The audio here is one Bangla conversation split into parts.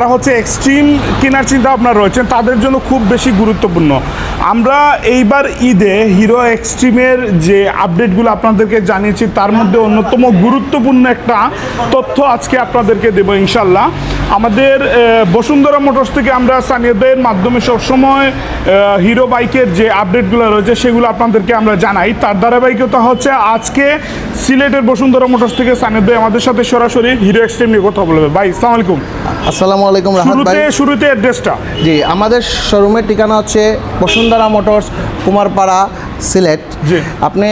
যারা হচ্ছে এক্সট্রিম কেনার চিন্তা ভাবনা রয়েছেন তাদের জন্য খুব বেশি গুরুত্বপূর্ণ। আমরা এইবার ঈদে হিরো এক্সট্রিমের যে আপডেটগুলো আপনাদেরকে জানিয়েছি, তার মধ্যে অন্যতম গুরুত্বপূর্ণ একটা তথ্য আজকে আপনাদেরকে দেবো ইনশাল্লাহ আমাদের বসুন্ধরা মোটরস থেকে আমরা স্থানীয়দের মাধ্যমে সবসময় হিরো বাইকের যে আপডেটগুলো রয়েছে, সেগুলো আপনাদেরকে আমরা জানাই। তার ধারাবাহিকতা হচ্ছে আজকে সিলেটের বসুন্ধরা মোটরস থেকে স্থানীয়দের আমাদের সাথে সরাসরি হিরো এক্সট্রিম নিয়ে কথা বলবে। ভাই, আসসালামু আলাইকুম। আসসালামু আলাইকুম রাহাত ভাই। শুরুতে শুরুতে অ্যাড্রেসটা জি আমাদের শোরুমের ঠিকানা হচ্ছে বসুন্ধরা মোটরস কুমারপাড়া সিলেট। জি। আপনি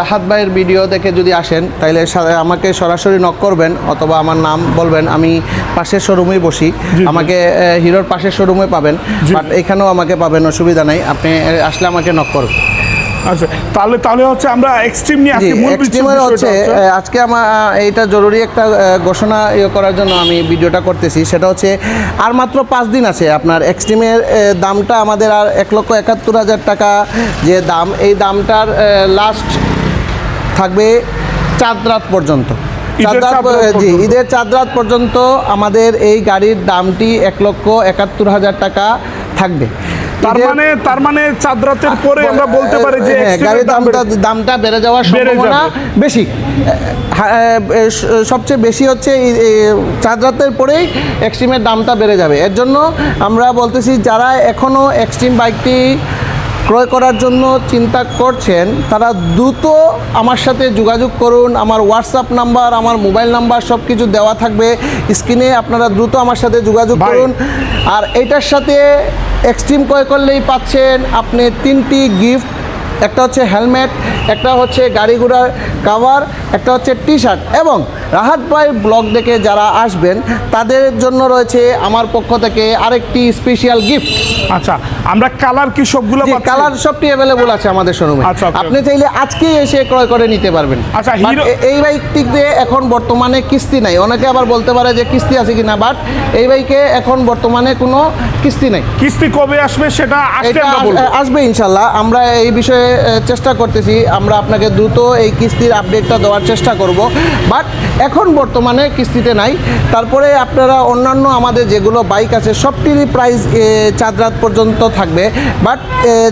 রাহাত ভাইয়ের ভিডিও দেখে যদি আসেন তাহলে আমাকে সরাসরি নক করবেন অথবা আমার নাম বলবেন। আমি পাশের শোরুমেই বসি। আমাকে হিরোর পাশের শোরুমে পাবেন। বাট এখানেও আমাকে পাবেন অসুবিধা নাই। আপনি আসলে আমাকে নক করবেন। আচ্ছা তাহলে তাহলে হচ্ছে আমরা এক্সট্রিম নিয়ে আজকে মূল এক্সট্রিমের হচ্ছে হচ্ছে- আজকে আমার এইটা জরুরি একটা ঘোষণা ইয়ে করার জন্য আমি ভিডিওটা করতেছি। সেটা হচ্ছে আর মাত্র পাঁচ দিন আছে আপনার এক্সট্রিমের দামটা আমাদের আর এক লক্ষ একাত্তর হাজার টাকা যে দাম এই দামটার লাস্ট থাকবে চাঁদ রাত পর্যন্ত। জি ঈদের চাঁদ রাত পর্যন্ত আমাদের এই গাড়ির দামটি এক লক্ষ একাত্তর হাজার টাকা থাকবে। তার মানে তার মানে চাঁদরাতের পরে আমরা বলতে পারি যে গাড়ির দাম দামটা বেড়ে- দামটা বেড়ে যাওয়ার সম্ভাবনা বেশি। সবচেয়ে বেশি হচ্ছে চাঁদ রাতের পরেই এক্সট্রিমের দামটা বেড়ে যাবে। এর জন্য আমরা বলতেছি যারা এখনও এক্সট্রিম বাইকটি ক্রয় করার জন্য চিন্তা করছেন তারা দ্রুত আমার সাথে যোগাযোগ করুন আমার হোয়াটসঅ্যাপ নাম্বার আমার মোবাইল নাম্বার সব কিছু দেওয়া থাকবে। স্ক্রিনে আপনারা দ্রুত আমার সাথে যোগাযোগ করুন। আর এটার সাথে এক্সট্রিম ক্রয় করলেই পাচ্ছেন আপনি তিনটি গিফট একটা হচ্ছে হেলমেট একটা হচ্ছে গাড়ি ঘোড়ার কাভার একটা হচ্ছে টি শার্ট এবং রাহাত ভাই ব্লগ দেখে যারা আসবেন তাদের জন্য রয়েছে আমার পক্ষ থেকে আরেকটি স্পেশাল গিফট আচ্ছা আমরা কালার কি সবগুলো? কালার সবটি অ্যাভেলেবল আছে আমাদের শোরুমে আচ্ছা, আপনি চাইলে আজকেই এসে ক্রয় করে নিতে পারবেন। আচ্ছা, এই বাইকটিতে এখন বর্তমানে কিস্তি নাই। অনেকে আবার বলতে পারে যে কিস্তি আছে কিনা বাট এই বাইকে এখন বর্তমানে কোনো কিস্তি নাই। কিস্তি কবে আসবে সেটা আসবে ইনশাল্লাহ। আমরা এই বিষয়ে চেষ্টা করতেছি। আমরা আপনাকে দ্রুত এই কিস্তির আপডেটটা দেওয়ার চেষ্টা করব। বাট এখন বর্তমানে কিস্তিতে নাই। তারপরে আপনারা অন্যান্য আমাদের যেগুলো বাইক আছে সবটিরই প্রাইস চাঁদরাত পর্যন্ত থাকবে। বাট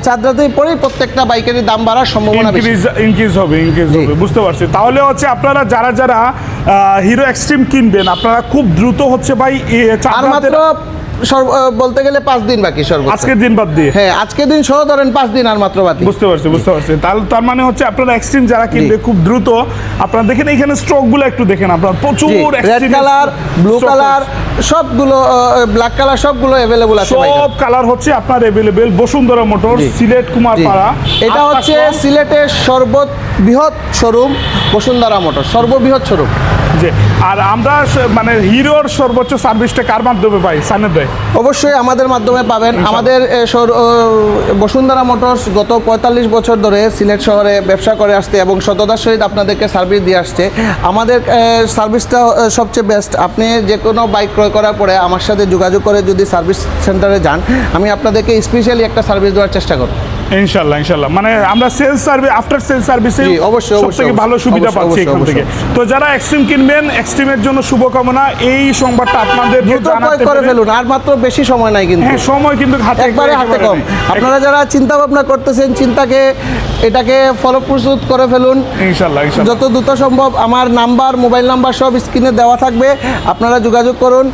চার রাতের পরেই প্রত্যেকটা বাইকের দাম বাড়ার সম্ভাবনা ইনক্রিজ হবে ইনক্রিজ হবে বুঝতে পারছি। তাহলে হচ্ছে আপনারা যারা যারা হিরো এক্সট্রিম কিনবেন আপনারা খুব দ্রুত হচ্ছে ভাই চার আর মাত্র বলতে গেলে পাঁচ দিন বাকি সর্বোচ্চ আজকের দিন বাদ দিয়ে হ্যাঁ আজকের দিন সহ ধরেন পাঁচ দিন আর মাত্র বাকি বুঝতে পারছি বুঝতে পারছি তাহলে তার মানে হচ্ছে আপনারা এক্সট্রিম যারা কিনবে খুব দ্রুত আপনারা দেখেন এখানে স্ট্রোকগুলো একটু দেখেন আপনারা প্রচুর রেড কালার ব্লু কালার। সবগুলো ব্ল্যাক কালার সবগুলো অ্যাভেলেবল আছে। সব কালার হচ্ছে আপনার অ্যাভেলেবেল বসুন্ধরা মোটর সিলেট কুমারপাড়া জি। এটা হচ্ছে। সিলেটের সর্ববৃহৎ শোরুম বসুন্ধরা মোটর সর্ববৃহৎ শোরুম জি। আর আমরা মানে হিরোর সর্বোচ্চ সার্ভিসটা কার মাধ্যমে পাই? সানের দেয় অবশ্যই আমাদের মাধ্যমে পাবেন। আমাদের বসুন্ধরা মোটরস গত পঁয়তাল্লিশ বছর ধরে সিলেট শহরে ব্যবসা করে আসছে এবং সততার সহিত আপনাদেরকে সার্ভিস দিয়ে আসছে। আমাদের সার্ভিসটা সবচেয়ে বেস্ট আপনি যে কোনো বাইক ক্রয় করার পরে আমার সাথে যোগাযোগ করে যদি সার্ভিস সেন্টারে যান আমি আপনাদেরকে স্পেশালি একটা সার্ভিস দেওয়ার চেষ্টা করব। ইনশাল্লাহ ইনশাল্লাহ মানে আমরা সেলস সার্ভিস আফটার সেলস সার্ভিসে অবশ্যই, অবশ্যই, থেকে ভালো সুবিধা পাচ্ছি এখান থেকে। তো যারা এক্সট্রিম কিনবেন এক্সট্রিমের জন্য শুভকামনা। এই সংবাদটা আপনাদের দ্রুত ক্রয় করে ফেলুন? আর মাত্র বেশি সময় নাই কিন্তু। হ্যাঁ সময় কিন্তু হাতে একবারে হাতে কম। আপনারা যারা চিন্তা ভাবনা করতেছেন চিন্তাকে এটাকে ফলপ্রসূ করে ফেলুন। ইনশাল্লাহ যত দ্রুত সম্ভব আমার নাম্বার মোবাইল নাম্বার সব স্ক্রিনে দেওয়া থাকবে। আপনারা যোগাযোগ করুন।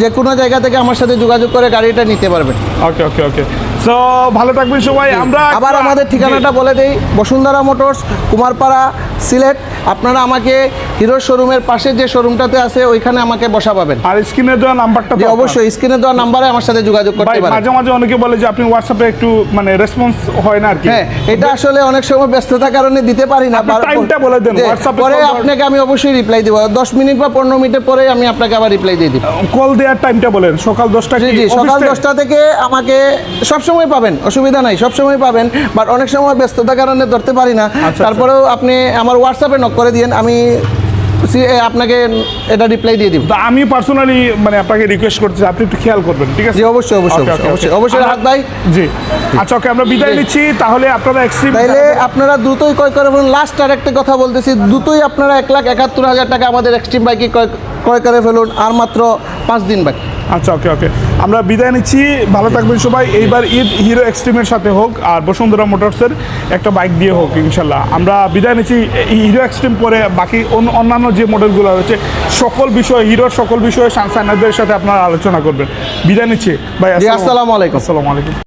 যে কোনো জায়গা থেকে আমার সাথে যোগাযোগ করে গাড়িটা নিতে পারবেন। ওকে ওকে ওকে। সো ভালো থাকবেন সবাই আমরা আবার আমাদের ঠিকানাটা বলে দেই বসুন্ধরা মোটরস কুমারপাড়া সিলেট। আপনারা আমাকে হিরো শোরুমের পাশে যে শোরুমটাতে আছে ওইখানে আমাকে বসা পাবেন। আর স্ক্রিনে দেওয়া নাম্বারটা তো অবশ্যই স্ক্রিনে দেওয়া নাম্বারে আমার সাথে যোগাযোগ করতে পারেন। মাঝে মাঝে অনেকে বলে যে আপনি হোয়াটসঅ্যাপে একটু মানে রেসপন্স হয় না আর কি। হ্যাঁ এটা আসলে অনেক সময় ব্যস্ততার কারণে দিতে পারি না আপনি টাইমটা বলে দেন, WhatsApp-এ পরে আপনাকে আমি অবশ্যই রিপ্লাই দিব। দশ মিনিট বা পনেরো মিনিটের পরে আমি আপনাকে আবার রিপ্লাই দিয়ে দিব। কল দেওয়ার টাইমটা বলেন। সকাল দশটা জি কি জি সকাল time? দশটা থেকে আমাকে সবসময় পাবেন অসুবিধা নাই সবসময় পাবেন বাট অনেক সময় ব্যস্ততার কারণে ধরতে পারি না। আচ্ছা। তারপরেও আপনি আমার হোয়াটসঅ্যাপে নক করে দিয়েন আমি আপনাকে এটা রিপ্লাই দিয়ে দিব। আমি পার্সোনালি মানে আপনাকে রিকোয়েস্ট করছি আপনি একটু খেয়াল করবেন ঠিক আছে? অবশ্যই অবশ্যই অবশ্যই অবশ্যই হাত ভাই। জি। আচ্ছা ওকে আমরা বিদায় নিচ্ছি তাহলে আপনারা এক্সট্রিম তাহলে আপনারা দ্রুতই ক্রয় করে বলুন লাস্ট আর একটা কথা বলতেছি দ্রুতই আপনারা এক লাখ একাত্তর হাজার টাকা আমাদের এক্সট্রিম বাইকে ক্রয় করে ফেলুন আর মাত্র পাঁচ দিন বাকি। আচ্ছা ওকে ওকে আমরা বিদায় নিচ্ছি। ভালো থাকবেন সবাই। এইবার ঈদ হিরো এক্সট্রিমের সাথে হোক আর বসুন্ধরা মোটরসের একটা বাইক দিয়ে হোক ইনশাল্লাহ আমরা বিদায় নিচ্ছি। হিরো এক্সট্রিম পরে বাকি অন্য- অন্যান্য যে মডেলগুলো রয়েছে সকল বিষয়ে হিরোর সকল বিষয়ে সাইনাদের সাথে আপনারা আলোচনা করবেন। বিদায় নিচ্ছি। ভাই আসসালামু আলাইকুম। আসসালামু আলাইকুম।